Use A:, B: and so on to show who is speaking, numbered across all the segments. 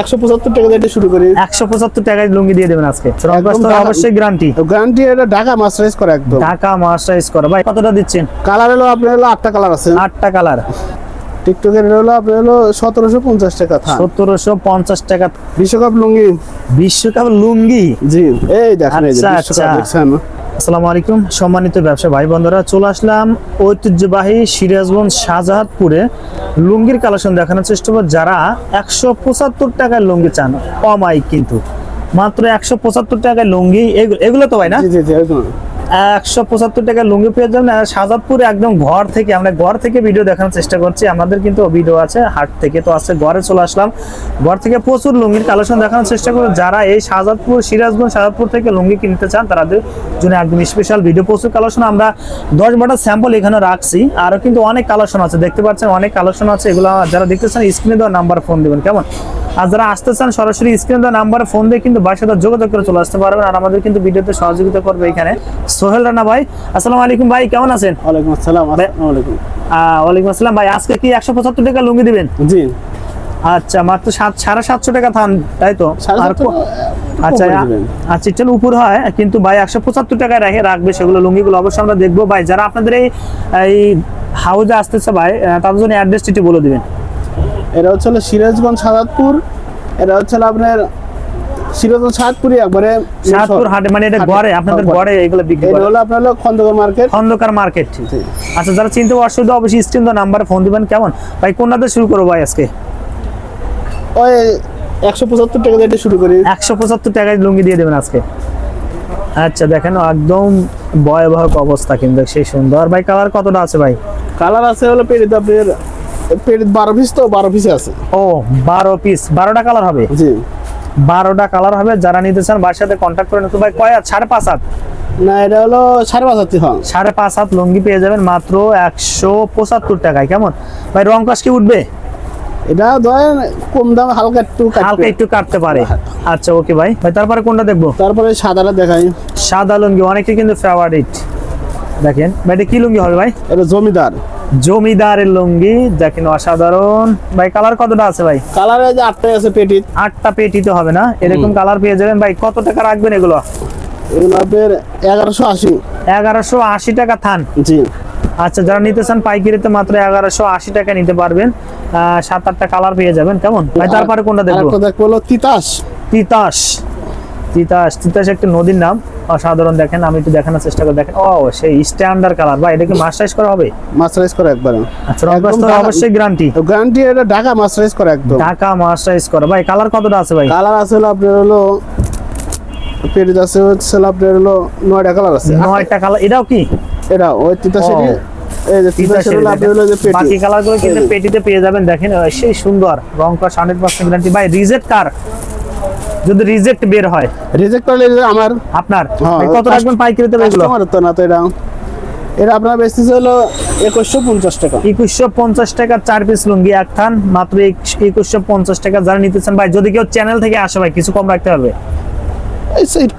A: একশো পঁচাত্তর টাকা দিয়ে শুরু করি।
B: একশো পঁচাত্তর টাকায় লুঙ্গি দিয়ে দেবেন আজকে। অবশ্যই গ্যারান্টি
A: গ্যারান্টি এটা ঢাকা মাস্টারাইজ করা একদম।
B: ঢাকা মাস্টারাইজ করা। ভাই কতটা দিচ্ছেন?
A: কালার হলো আপনার হলো আটটা কালার আছে।
B: আটটা কালার।
A: টিকটকের হলো আপনার হলো সতেরোশো পঞ্চাশ টাকা
B: সতেরোশো পঞ্চাশ টাকা।
A: বিশ্বকাপ লুঙ্গি।
B: বিশ্বকাপ লুঙ্গি?
A: জি এই দেখেন এই
B: আচ্ছা,
A: বিশ্বকাপ
B: আচ্ছা।
A: দেখছেন।
B: আসসালামু আলাইকুম। সম্মানিত ব্যবসা ভাই বন্ধুরা চলে আসলাম ঐতিহ্যবাহী সিরাজগঞ্জ শাহজাহাদপুরে লুঙ্গির কালেকশন দেখানোর চেষ্টা করব। যারা একশো পঁচাত্তর টাকায় লুঙ্গি চান কমাই কিন্তু। মাত্র একশো পঁচাত্তর টাকায় লুঙ্গি এগুলো তো ভাই না? একশো পঁচাত্তর টাকায় লুঙ্গি পেয়ে যাবেন। আর শাহজাদপুরে একদম ঘর থেকে আমরা ঘর থেকে ভিডিও দেখানোর চেষ্টা করছি। আমাদের কিন্তু ভিডিও আছে হাট থেকে তো আছে ঘরে চলে আসলাম। ঘর থেকে প্রচুর লুঙ্গির কালেকশন দেখানোর চেষ্টা করব। যারা এই শাহজাদপুর সিরাজগঞ্জ শাহজাদপুর থেকে লুঙ্গি কিনতে চান তাদের জন্য একদম স্পেশাল ভিডিও প্রচুর কালেকশন আমরা দশ বারোটা স্যাম্পল এখানে রাখছি। আরও কিন্তু অনেক কালেকশন আছে দেখতে পাচ্ছেন অনেক কালেকশন আছে। এগুলো যারা দেখতে চান স্ক্রিনে দেওয়া নাম্বার ফোন দেবেন কেমন? আর যারা আসতে চান সরাসরি স্ক্রিনে দেওয়া নাম্বারে ফোন দিয়ে কিন্তু বাসার সাথে যোগাযোগ করে চলে আসতে পারবেন। আর আমাদের কিন্তু ভিডিওতে সহযোগিতা করবে এখানে সোহেল রানা ভাই। আসসালামু আলাইকুম ভাই কেমন আছেন?
A: ওয়ালাইকুম আসসালাম আসসালামু
B: ওয়ালাইকুম আসসালাম ভাই আজকে কি একশো পঁচাত্তর টাকা লুঙ্গি দিবেন?
A: জি।
B: আচ্ছা মাত্র সাত সাড়ে সাতশো টাকা থান তাই তো? আচ্ছা। আচ্ছা উপর হয় কিন্তু ভাই একশো পঁচাত্তর টাকায় রেখে রাখবে সেগুলো লুঙ্গিগুলো অবশ্যই আমরা দেখব। ভাই যারা আপনাদের এই এই হাউজে আসতেছে ভাই তাদের জন্য অ্যাড্রেসটি একটু বলে দিবেন।
A: এটা হচ্ছে সিরাজগঞ্জ সাদাতপুর এটা হচ্ছে আপনার সিরাজগঞ্জ সাদাতপুরে একবারে
B: সাতপুর হাটে মানে এটা
A: হাটে,
B: আপনাদের
A: হ্যাঁ,
B: এগুলো বিক্রি করে।
A: হলো আপনার হলো খন্দকার মার্কেট।
B: খন্দকার মার্কেট আচ্ছা যারা চিনতে অসুবিধা অবশ্যই স্ক্রিন নাম্বারে ফোন দিবেন কেমন? ভাই কোনটাতে শুরু করব ভাই আজকে?
A: ওই একশো পঁচাত্তর টাকা দিয়ে শুরু করি।
B: একশো পঁচাত্তর টাকায় লুঙ্গি দিয়ে দেবেন আজকে। আচ্ছা দেখেন একদম ভয়াবহ অবস্থা কিন্তু সেই সুন্দর। ভাই কালার কতটা আছে ভাই?
A: কালার আছে হলো পেরিত আপনার পেরিত বারো পিস তো বারো পিসে আছে।
B: ও বারো পিস বারোটা কালার হবে?
A: জি।
B: বারোটা কালার হবে যারা নিতে চান বাসার সাথে কন্ট্যাক্ট করে নিতে ভাই কয় হাত? সাড়ে পাঁচ হাত?
A: না এটা হলো সাড়ে পাঁচ হাজার হ্যাঁ।
B: সাড়ে পাঁচ হাত লুঙ্গি পেয়ে যাবেন মাত্র একশো পঁচাত্তর টাকায়। কেমন? ভাই রং কাজ কি উঠবে?
A: এটা ধরেন কম দাম হালকা একটু
B: হালকা একটু কাটতে পারে। আচ্ছা ওকে ভাই। ভাই তারপরে কোনটা দেখব?
A: তারপরে সাদাটা দেখাই।
B: সাদা লুঙ্গি অনেকে কিন্তু ফেভারিট দেখেন ভাই কি লুঙ্গি হবে ভাই?
A: এটা জমিদার।
B: জমিদারের লুঙ্গি দেখেন অসাধারণ। ভাই কালার কতটা আছে ভাই?
A: কালারে যে আটটাই আছে পেটিত
B: আটটা পেটিতে হবে না? এরকম কালার পেয়ে যাবেন ভাই কত টাকা রাখবেন এগুলো?
A: এগুলো আপনার এগারোশো আশি।
B: এগারোশো আশি টাকা থান।
A: জি।
B: আচ্ছা যারা নিতে চান পাইকারিতে মাত্র এগারোশো আশি টাকা নিতে পারবেন। সাত আটটা কালার পেয়ে যাবেন কেমন? ভাই তারপরে কোনটা দেখব?
A: দেখব হলো তিতাস।
B: তিতাস। তিতাস তিতাস একটা নদীর নাম। অসাধারণ দেখেন আমি একটু দেখানোর চেষ্টা করে দেখেন। ও সেই স্ট্যান্ডার্ড কালার ভাই এটা কি মাস্টারাইজ করা হবে?
A: মাস্টারাইজ করা একবারে।
B: আচ্ছা রংবাস তো অবশ্যই গ্যারান্টি
A: গ্যারান্টি এটা ঢাকা মাস্টারাইজ করা একদম।
B: ঢাকা মাস্টারাইজ করা। ভাই কালার কতটা আছে ভাই?
A: কালার আছে হলো আপনার হলো পেটিত আছে হচ্ছে হলো আপনার হলো নয়টা কালার আছে।
B: নয়টা কালার এটাও কি?
A: এটা ওই তিতাসেরই
B: ও।
A: এই যে তিতাসের হলো আপনার হলো যে পেটি।
B: বাকি কালারগুলো কিন্তু পেটিতে পেয়ে যাবেন দেখেন সেই সুন্দর রং কস হান্ড্রেড পার্সেন্ট গ্যারান্টি ভাই রিজেক্ট কার? যদি রিজেক্ট বের হয়।
A: রিজেক্ট করলে আমার।
B: আপনার? কত রাখবেন পাইকারিতে এগুলো?
A: কাস্টমার তো না তো এটা। এটা আপনার বেচতেছে হলো একুশশো পঞ্চাশ টাকা।
B: একুশশো পঞ্চাশ টাকা চার পিস লুঙ্গি এক থান মাত্র একুশশো পঞ্চাশ টাকা। যারা নিতে চান ভাই যদি কেউ চ্যানেল থেকে আসে ভাই কিছু কম রাখতে হবে।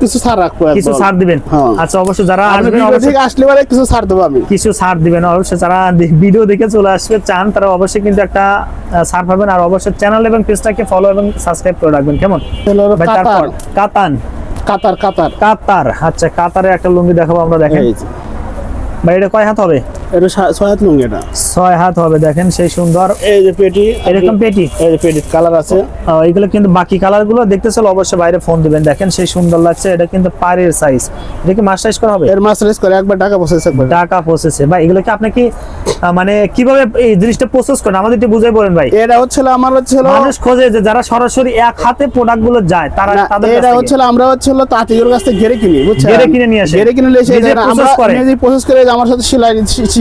A: কিছু ছাড় রাখব
B: কিছু ছাড় দিবেন?
A: হ্যাঁ।
B: আচ্ছা অবশ্যই যারা আসবেন
A: ভিডিও
B: অবশ্যই
A: আসলে পরে কিছু ছাড় দেবো আমি।
B: কিছু ছাড় দিবেন অবশ্যই যারা ভিডিও দেখে চলে আসবে চান তারা অবশ্যই কিন্তু একটা ছাড় পাবেন। আর অবশ্যই চ্যানেল এবং পেজটাকে ফলো এবং সাবস্ক্রাইব করে রাখবেন কেমন? তারপর
A: কাতার।
B: কাতান
A: কাতার কাতার।
B: কাতার আচ্ছা কাতারের একটা লুঙ্গি দেখাবো আমরা দেখেন।
A: এই
B: ভাই এটা কয় হাত হবে?
A: এটা ছয় হাত লুঙ্গি এটা।
B: ছয় হাত হবে দেখেন সেই সুন্দর।
A: এই যে পেটি
B: এরকম পেটি?
A: এই যে পেটির কালার আছে।
B: আহ, কিন্তু বাকি কালার দেখতে চাইলে অবশ্যই বাইরে ফোন দিবেন। দেখেন সেই সুন্দর লাগছে এটা কিন্তু পায়ের সাইজ এটা কি মাস্টাইজ করা হবে?
A: এর মাস্টারাইজ করে একবার টাকা প্রসেস একবার
B: টাকা প্রসেসে ভাই এগুলো কি আপনি কি মানে কীভাবে এই জিনিসটা প্রসেস করেন? আমাদের একটু বুঝাই বলেন ভাই।
A: এটা হচ্ছে আমার হচ্ছে
B: মানুষ খোঁজে যে যারা সরাসরি এক হাতে প্রোডাক্টগুলো যায় তারা তাদের
A: এটা হচ্ছে আমরা হচ্ছে তাঁতিগুলোর কাছ থেকে ঘেরে কিনি বুঝছেন?
B: ঘেরে কিনে নিয়ে আসে।
A: ঘেরে কিনে নিয়ে এসে আমরা নিজে প্রসেস করে আমার সাথে সেলাই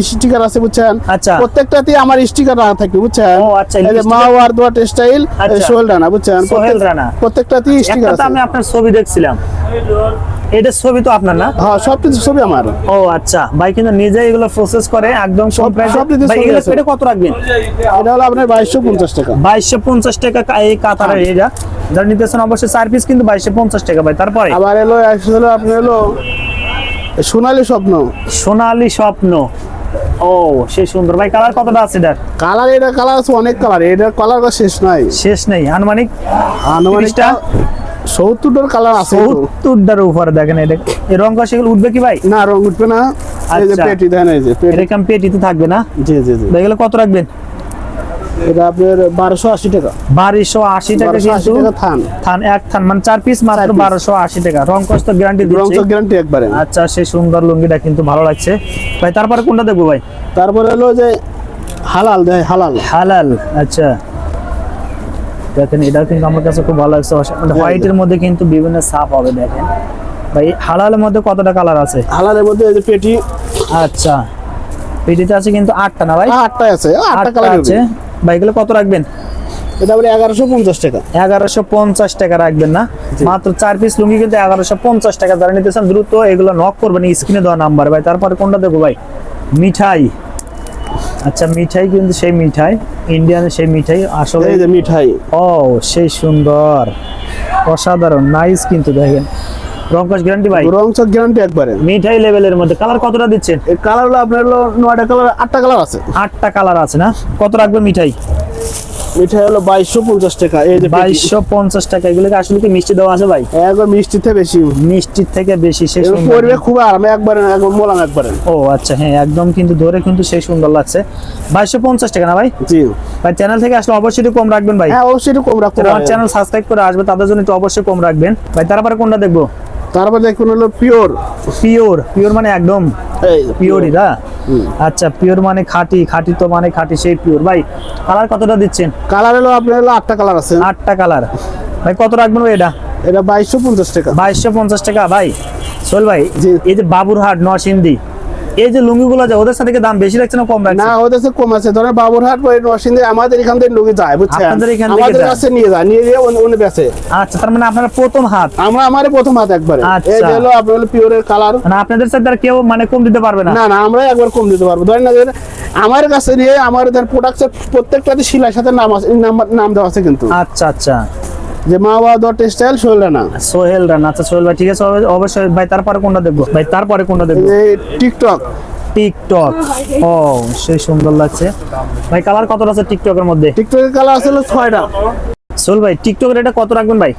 A: স্টিকার আছে বুঝছেন?
B: আচ্ছা।
A: প্রত্যেকটাতে আমার স্টিকার রাখা থাকে বুঝছেন?
B: ও, আচ্ছা,
A: এই যে
B: sticker-
A: দোয়া টেক্সটাইল
B: আচ্ছা।
A: সোহেল রানা বুঝছেন?
B: সোহেল রানা।
A: প্রত্যেকটাতেই স্টিকার আছে।
B: আমি আপনার ছবি দেখছিলাম। এটা ছবি তো আপনার না?
A: হ্যাঁ সব কিছু ছবি আমার।
B: ও আচ্ছা। ভাই কিন্তু নিজে এগুলো প্রসেস করে একদম
A: সব
B: ভাই এগুলো। কত রাখবেন?
A: এটা হলো আপনার বাইশশো পঞ্চাশ টাকা।
B: বাইশশো পঞ্চাশ টাকা এই কাতারের এটা যারা নিতেছেন অবশ্যই চার পিস কিন্তু বাইশশো পঞ্চাশ টাকা ভাই। তারপরে?
A: আবার এলো হলো আপনার হলো সোনালী স্বপ্ন।
B: সোনালী স্বপ্ন। ও সেই সুন্দর। ভাই কালার কতটা আছে এটার
A: কালার এটা কালার আছে অনেক কালার এটার কালার শেষ নাই।
B: শেষ নেই। আনুমানিক আনুমানিকটা?
A: সত্তরটার কালার আছে।
B: সত্তরটার উপরে দেখেন এটা। এই রং সেগুলো উঠবে কি ভাই?
A: না রং উঠবে না। এই যে
B: আচ্ছা।
A: পেটি দেখেন এই যে পেটি।
B: এরকম পেটিতে থাকবে না?
A: জি জি জি।
B: এগুলো কত রাখবেন?
A: এটা আপনার বারোশো আশি টাকা।
B: বারোশো আশি টাকা কিন্তু
A: থান।
B: থান এক থান মানে চার পিস মাত্র
A: piece।
B: বারোশো আশি টাকা। রং কষ্ট গ্যারান্টি
A: রং
B: দিচ্ছি
A: গ্যারান্টি একবারে।
B: আচ্ছা সেই সুন্দর লুঙ্গিটা কিন্তু ভালো লাগছে। ভাই তারপরে কোনটা দেখব ভাই?
A: তারপরে হলো যে হালাল দেয় হালাল।
B: হালাল আচ্ছা। দেখেন এটা কিন্তু আমার কাছে খুব ভালো লাগছে। হোয়াইটের মধ্যে কিন্তু বিভিন্ন সাপ হবে দেখেন। ভাই হালালের মধ্যে কতটা কালার আছে?
A: হালালের মধ্যে এই যে পেটি।
B: আচ্ছা। পেটিতে আছে কিন্তু আটটা না ভাই?
A: আটটাই আছে। আটটা
B: আটটা
A: কালার
B: আছে। ভাই এগুলো কত রাখবেন?
A: এটা আপনার এগারোশো পঞ্চাশ টাকা।
B: এগারোশো পঞ্চাশ টাকা রাখবেন না? মাত্র চার পিস লুঙ্গি কিন্তু এগারোশো পঞ্চাশ টাকা। যারা নিতেছেন দ্রুত এগুলো নক করবেন স্ক্রিনে দেওয়া নাম্বার ভাই তারপরে কোনটা দেবো ভাই? মিঠাই। আচ্ছা মিঠাই কিন্তু সেই মিঠাই। ইন্ডিয়ান সেই মিঠাই। আসলে
A: মিঠাই।
B: ও সেই সুন্দর। অসাধারণ। নাইস কিন্তু দেখেন। গ্যারান্টি ভাই?
A: গ্যারান্টি একবারে।
B: মিঠাই লেভেলের মধ্যে। কালার কতটা দিচ্ছেন?
A: কালার হলো আপনার হলো নয়টা কালার আটটা কালার আছে।
B: আটটা কালার আছে না? কত রাখবে মিঠাই?
A: মিঠাই হলো বাইশশো পঞ্চাশ টাকা এই যে
B: বাইশশো পঞ্চাশ টাকা। এগুলোকে আসলে কি মিষ্টি দেওয়া আছে ভাই?
A: একবার বেশি।
B: মিষ্টির থেকে বেশি সেই
A: এগুলো
B: সুন্দর।
A: পরবে খুব আরাম একবারে একবার মোলাম একবারে।
B: ও আচ্ছা হ্যাঁ একদম কিন্তু ধরে কিন্তু সেই সুন্দর লাগছে। বাইশশো পঞ্চাশ টাকা না ভাই?
A: জি।
B: ভাই চ্যানেল থেকে আসলে অবশ্যই একটু কম রাখবেন ভাই।
A: হ্যাঁ অবশ্যই একটু কম রাখতে
B: আমার চ্যানেল সাবস্ক্রাইব করে আসবে তাদের জন্য একটু অবশ্যই কম রাখবেন। ভাই তারপরে কোনটা দেখব?
A: তারপর দেখুন হলো পিওর
B: পিওর পিওর মানে একদম পিওরই না? আচ্ছা পিওর মানে খাঁটি খাঁটি তো মানে খাঁটি সেই পিওর ভাই কালার কতটা দিচ্ছেন?
A: কালার হলো আপনার হলো আটটা কালার আছে।
B: আটটা কালার ভাই কত রাখবেন ভাই এটা?
A: এটা বাইশশো পঞ্চাশ টাকা।
B: বাইশশো পঞ্চাশ টাকা ভাই। চল ভাই। এই যে বাবুরহাট নরসিংদী এই যে লুঙ্গিগুলো যায় ওদের সাথে দাম বেশি রাখছে না কম রাখছে?
A: না ওদের কাছে কম আছে। ধরেন বাবুরহাট ওই নরসিংদী আমাদের এখান থেকে লোকে যায় বুঝছেন?
B: আপনাদের এখান থেকে
A: আমাদের কাছে নিয়ে যায় নিয়ে গিয়ে উনি বেচে।
B: আচ্ছা তার মানে আপনারা প্রথম হাত?
A: আমরা আমারে প্রথম হাত একবারে।
B: আচ্ছা।
A: এই যে হলো আপনার হলো পিওরের কালার
B: মানে আপনাদের সাথে আর কেউ মানে কম দিতে পারবে না?
A: না না আমরা একবার কম দিতে পারব। ধরেন না আমার কাছে নিয়ে আমার প্রোডাক্টের প্রত্যেকটাতে শিলার সাথে নাম আছে নাম- নাম দেওয়া আছে কিন্তু।
B: আচ্ছা আচ্ছা।
A: যে মা বাবা দট স্টাইল সোহেল রানা।
B: সোহেল রানা আচ্ছা সোহেল ভাই ঠিক আছে অবশ্যই। ভাই তারপরে কোনটা দেখব? ভাই তারপরে কোনটা দেখব?
A: এই টিকটক
B: টিকটক ও সেই সুন্দর লাগছে। ভাই কালার কত আছে টিকটকের মধ্যে?
A: টিকটকের কালার আছে হলো ছয়টা।
B: সোহেল ভাই টিকটকের এটা কত রাখবেন ভাই?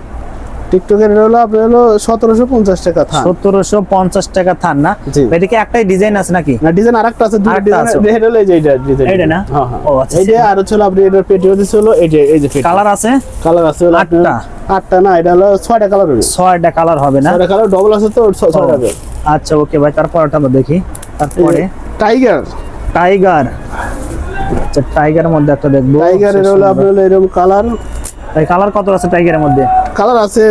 A: টিকটকের হলো আপনার হলো সতেরোশো পঞ্চাশ টাকা থান।
B: সতেরোশো পঞ্চাশ টাকা থান না। এটা কি একটাই ডিজাইন আছে নাকি?
A: না ডিজাইন আরেকটা আছে দুটো। ডিজাইন হলো এই যে এইটা ডিজাইন।
B: না?
A: হ্যাঁ হ্যাঁ।
B: ও, আচ্ছা,
A: এই যে আর হচ্ছে আপনি এটার পেটি হচ্ছে হলো এই যে এই যে
B: কালার আছে?
A: কালার আছে হলো
B: আটটা?
A: আটটা না এটা হলো ছয়টা কালার হবে।
B: ছয়টা কালার হবে না?
A: ছয়টা কালার ডবল আছে তো ছয়টা হবে।
B: আচ্ছা ওকে ভাই তারপরটা আমরা দেখি। তারপরে?
A: টাইগার।
B: টাইগার। আচ্ছা টাইগারের মধ্যে একটা দেখব।
A: টাইগারের হলো আপনার হলো এরকম কালার।
B: কালার কত আছে টাইগারের মধ্যে?
A: কালার আছে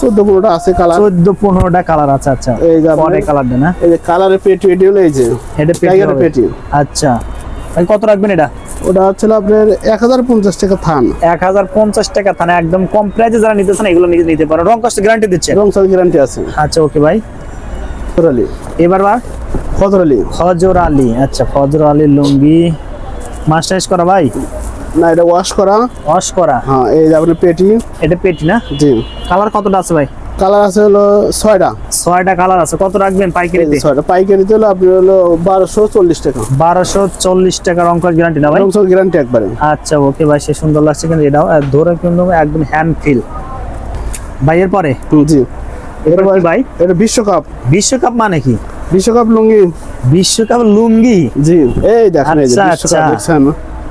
A: চোদ্দ পনেরোটা আছে কালার।
B: চোদ্দ পনেরোটা কালার আছে আচ্ছা।
A: এই যে
B: পরে কালার না
A: এই যে কালারের পেটি এটি হলো এই যে
B: এটা পেটি
A: টাইগারের পেটি।
B: আচ্ছা। কত রাখবেন এটা?
A: ওটা হচ্ছে আপনার এক হাজার পঞ্চাশ টাকা থান।
B: এক হাজার পঞ্চাশ টাকা থান একদম কম প্রাইসে যারা নিতেছেন এগুলো নিতে নিতে পারেন। রং কষ্ট গ্যারান্টি দিচ্ছে
A: রং সাল গ্যারান্টি আছে।
B: আচ্ছা ওকে ভাই। এবার বা?
A: ফজর আলী।
B: ফজর আলী আচ্ছা ফজর আলী লুঙ্গি। মাস্টাইজ করা ভাই?
A: না এটা ওয়াশ করা।
B: ওয়াশ করা।
A: হ্যাঁ এই আপনার পেটি।
B: এটা পেটি না?
A: জি।
B: কালার কতটা আছে ভাই?
A: কালার আছে হলো ছয়টা।
B: ছয়টা কালার আছে। কত রাখবেন পাইকারিতে?
A: ছয়টা। পাইকারিতে হলো আপনি হলো বারোশো চল্লিশ টাকা।
B: বারোশো চল্লিশ টাকা গ্যারান্টি না ভাই?
A: গ্যারান্টি একবারে।
B: আচ্ছা ওকে ভাই সে সুন্দর লাগছে কিন্তু এটাও। ধরে কিন্তু একদম হ্যান্ড ফিল ভাই এরপরে?
A: জি।
B: এরপর ভাই?
A: এটা বিশ্বকাপ।
B: বিশ্বকাপ মানে কি?
A: বিশ্বকাপ লুঙ্গি।
B: বিশ্বকাপ লুঙ্গি?
A: জি। এই দেখেন এই যে
B: আচ্ছা,
A: বিশ্বকাপ
B: আচ্ছা।
A: দেখছেন?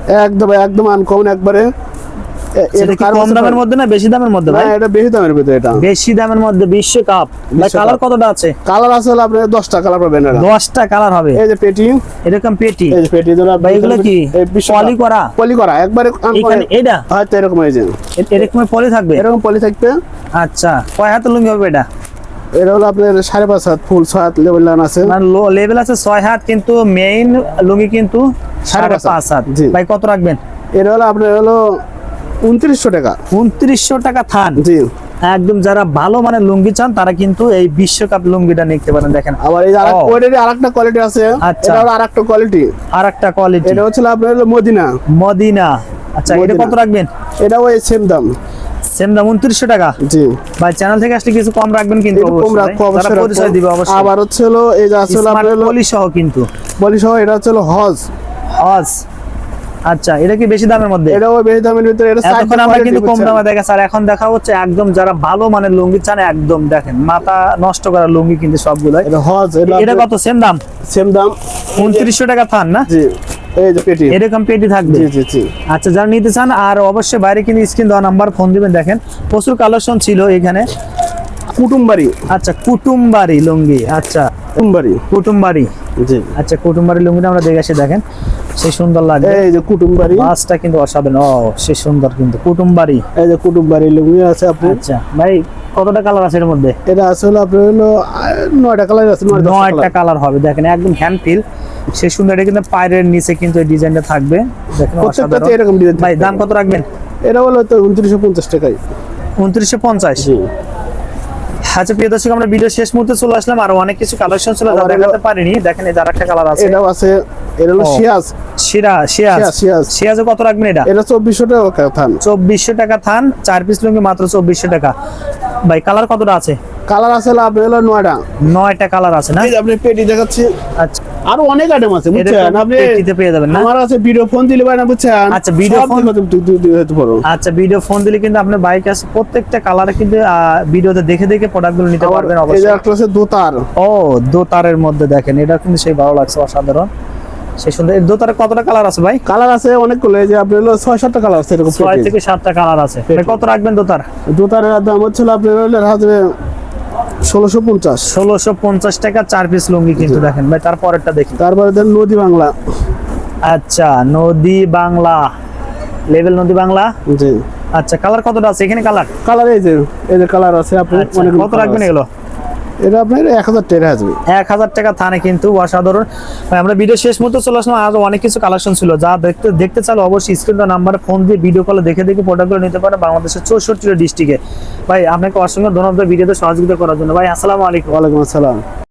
A: একদম একদম আনকমন একবারে। এ-
B: সেটা
A: এর
B: কি
A: কারও
B: কম দামের মধ্যে না বেশি দামের মধ্যে ভাই?
A: এটা বেশি দামের ভিতরে এটা।
B: বেশি দামের মধ্যে বিশ্বকাপ। ভাই কালার কতটা আছে?
A: কালার আছে হলো আপনার দশটা কালার পাবেন এরা।
B: দশটা কালার হবে।
A: এই যে পেটি।
B: এরকম পেটি।
A: এই যে পেটি ধরো
B: ভাই এগুলো কি? পলি করা
A: পলি করা একবারে
B: এখানে এটা?
A: হয়তো এরকম
B: এরকম পলি থাকবে?
A: এরকম পলি থাকবে।
B: আচ্ছা কয় হাতে লুঙ্গি হবে এটা?
A: এটা হলো আপনার সাড়ে পাঁচ হাত ফুল ছয় হাত লেভেল লাইন আছে।
B: মানে লেভেল আছে ছয় হাত কিন্তু মেইন লুঙ্গি কিন্তু সাড়ে
A: পাঁচ হাত।
B: ভাই কত রাখবেন?
A: এটা হলো আপনার হলো উনত্রিশশো টাকা।
B: উনত্রিশশো টাকা থান।
A: জি।
B: একদম যারা ভালো মানে লুঙ্গি চান তারা কিন্তু এই বিশ্বকাপ লুঙ্গিটা নিতে পারেন দেখেন।
A: আবার এই কোয়ালিটি আরেকটা কোয়ালিটি আছে।
B: আচ্ছা।
A: এটা আরেকটা কোয়ালিটি
B: আর একটা কোয়ালিটি
A: এটা হচ্ছে আপনার মদিনা।
B: মদিনা। আচ্ছা এটা কত রাখবেন?
A: এটা ওই সেম দাম।
B: টাকা।
A: জি।
B: ভাই চ্যানেল থেকে আসলে কিছু কম রাখবেন কিন্তু
A: কম রাখব অবশ্যই
B: পরিচয়। দিবে অবশ্যই।
A: আবার হচ্ছে হলো এই যে আপনার
B: পলি সহ কিন্তু।
A: সহ এটা হচ্ছে হলো হজ।
B: হজ। আচ্ছা এটা কি বেশি দামের মধ্যে?
A: এটা ওই বেশি দামের ভিতরে এটা
B: এতক্ষণ আমরা কিন্তু কম দামে দেখা আর এখন দেখা হচ্ছে একদম যারা ভালো মানের লুঙ্গি চান একদম দেখেন মাথা নষ্ট করা লুঙ্গি কিন্তু সবগুলো
A: এটা হজ
B: এটা কত? সেম দাম?
A: সেম দাম।
B: উনত্রিশশো টাকা থান না?
A: জি। এই যে পেটি।
B: এরকম পেটি থাকবে।
A: জি জি জি।
B: আচ্ছা যারা নিতে চান আর অবশ্যই বাইরে কিন্তু স্ক্রিন দেওয়া নাম্বার ফোন দিবেন। দেখেন প্রচুর কালেকশন ছিল এখানে।
A: কুটুমবাড়ি।
B: আচ্ছা কুটুমবাড়ি লুঙ্গি আচ্ছা।
A: কুটুমবাড়ি।
B: কুটুমবাড়ি।
A: জি।
B: আচ্ছা কুটুমবাড়ি লুঙ্গিটা আমরা দেখে দেখেন। সে সুন্দর লাগবে।
A: এই যে কুটুমবাড়ি।
B: মাছটা কিন্তু অসাধারণ। ও সে সুন্দর কিন্তু। কুটুমবাড়ি।
A: এই যে কুটুমবাড়ি লুঙ্গি আছে আপনি
B: আচ্ছা ভাই কতটা কালার আছে এর মধ্যে?
A: এটা আছে হলো আপনার হলো নয়টা কালার আছে নয়টা
B: কালার। হবে। দেখেন একদম হ্যান্ড ফিল সে সুন্দর এটা কিন্তু পায়ের নিচে কিন্তু এই ডিজাইনটা থাকবে। দেখেন
A: প্রত্যেকটাতে এরকম ডিজাইন
B: ভাই দাম কত রাখবেন?
A: এটা হলো তো উনত্রিশশো পঞ্চাশ টাকায়।
B: উনত্রিশশো পঞ্চাশ?
A: জি।
B: আচ্ছা প্রিয় দর্শক আমরা ভিডিও শেষ মুহূর্তে চলে আসলাম। আর অনেক কিছু কালেকশন ছিল যা দেখাতে পারিনি দেখেন এই যার একটা কালার আছে।
A: এটাও আছে এটা হলো। শিয়াজ
B: শিরা শিয়াজ।
A: শিয়াজ, শিয়াজ।
B: কত রাখবেন এটা?
A: এটা চব্বিশশো টাকা থান।
B: চব্বিশশো টাকা থান চার পিস লুঙ্গি মাত্র চব্বিশশো টাকা। ভাই কালার কতটা আছে?
A: কালার আছে আপনার হলো নয়টা।
B: নয়টা কালার আছে না?
A: আপনি পেটি দেখাচ্ছি।
B: আচ্ছা।
A: আরও অনেক আইটেম আছে বুঝছেন? আপনি
B: পেটিতে পেয়ে যাবেন না?
A: আমার আছে ভিডিও ফোন দিলে পারেন বুঝছেন?
B: আচ্ছা,
A: তুমি- তুমি দিতে পারো।
B: আচ্ছা ভিডিও ফোন দিলে কিন্তু আপনার বাইক আছে প্রত্যেকটা কালারে কিন্তু ভিডিওতে দেখে দেখে প্রোডাক্টগুলো নিতে পারবেন
A: এই যে একটা আছে দোতার।
B: ও দোতারের মধ্যে দেখেন এটা কিন্তু সেই ভালো লাগছে অসাধারণ। সেই সুন্দর দোতারে কতটা কালার আছে ভাই?
A: কালার আছে অনেকগুলো এই যে আপনার হলো ছয় সাতটা কালার আছে এরকম
B: ছয় থেকে সাতটা কালার আছে। ভাই, কত রাখবেন দোতার?
A: দোতারের দাম হচ্ছে আপনার হলো ষোলোশো পঞ্চাশ।
B: ষোলোশো পঞ্চাশ টাকা চার পিস লুঙ্গি কিন্তু দেখেন। ভাই তারপরেরটা দেখি।
A: তারপরে দেন নদী বাংলা।
B: আচ্ছা নদী বাংলা। লেভেল নদী বাংলা?
A: জি।
B: আচ্ছা কালার কতটা আছে? এখানে কালার
A: কালার এই যে এই যে কালার আছে আপনি
B: আচ্ছা, কত রাখবেন এগুলো?
A: এটা আপনার এক হাজার টাকা আসবে।
B: এক হাজার টাকা থানে কিন্তু অসাধারণ। ভাই, আমরা ভিডিও শেষ মুহূর্তে চলে আসলাম। আরও অনেক কিছু কালেকশন ছিল। যা দেখতে দেখতে চাল অবশ্যই স্ক্রিন নাম্বারে ফোন দিয়ে ভিডিও কলে দেখে দেখে প্রোডাক্টগুলো নিতে পারে বাংলাদেশের চৌষট্টি ডিস্ট্রিক্টে ভাই আপনাকে অসংখ্য ধন্যবাদ ভিডিওতে সহযোগিতা করার জন্য। ভাই আসসালামু আলাইকুম।
A: ওয়ালাইকুম আসসালাম।